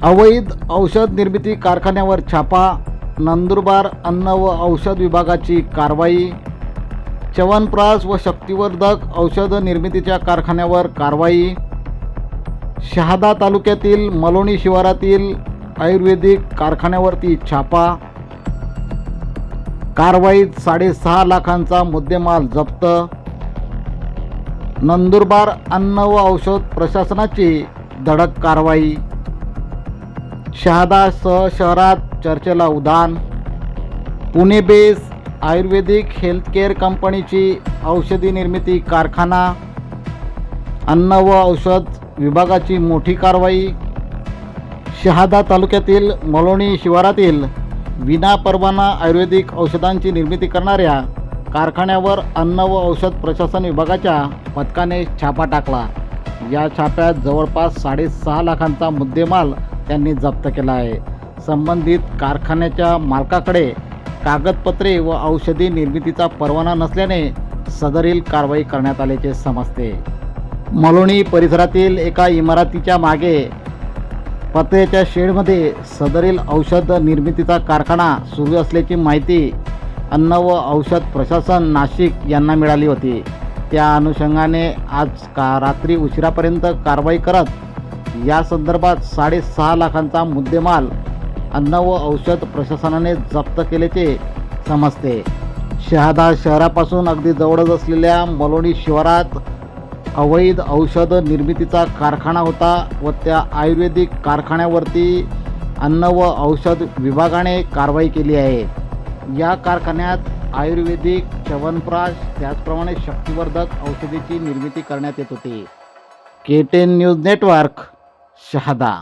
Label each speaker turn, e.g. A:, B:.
A: अवैध औषध निर्मिती कारखान्यावर छापा नंदुरबार अन्न व औषध विभागाची कारवाई च्यवनप्राश व शक्तिवर्धक औषध निर्मितीच्या कारखान्यावर कारवाई शहादा तालुक्यातील मलोणी शिवारातील आयुर्वेदिक कारखान्यावरती छापा कारवाईत साडेसहा लाखांचा मुद्देमाल जप्त नंदुरबार अन्न व औषध प्रशासनाची धडक कारवाई. शहादासह शहरात चर्चेला उदान. पुणे बेस आयुर्वेदिक हेल्थकेअर कंपनीची औषधी निर्मिती कारखाना. अन्न व औषध विभागाची मोठी कारवाई. शहादा तालुक्यातील मलोणी शिवारातील विनापरवाना आयुर्वेदिक औषधांची निर्मिती करणाऱ्या कारखान्यावर अन्न व औषध प्रशासन विभागाच्या पथकाने छापा टाकला. या छाप्यात जवळपास साडेसहा लाखांचा मुद्देमाल त्यांनी जप्त केला आहे. संबंधित कारखान्याच्या मालकाकडे कागदपत्रे व औषधी निर्मितीचा परवाना नसल्याने सदरील कारवाई करण्यात आल्याचे समजते. मलोणी परिसरातील एका इमारतीच्या मागे पत्रेच्या शेडमध्ये सदरील औषध निर्मितीचा कारखाना सुरू असल्याची माहिती अन्न व औषध प्रशासन नाशिक यांना मिळाली होती. त्या अनुषंगाने आज का रात्री उशिरापर्यंत कारवाई करत या संदर्भात साडेसहा लाखांचा मुद्देमाल अन्न व औषध प्रशासनाने जप्त केल्याचे समजते. शहादा शहरापासून अगदी जवळच असलेल्या मलोणी शिवारात अवैध औषध निर्मितीचा कारखाना होता व त्या आयुर्वेदिक कारखान्यावरती अन्न व औषध विभागाने कारवाई केली आहे. या कारखान्यात आयुर्वेदिक च्यवनप्राश त्याचप्रमाणे शक्तिवर्धक औषधीची निर्मिती करण्यात येत होती. K ten news network Shahada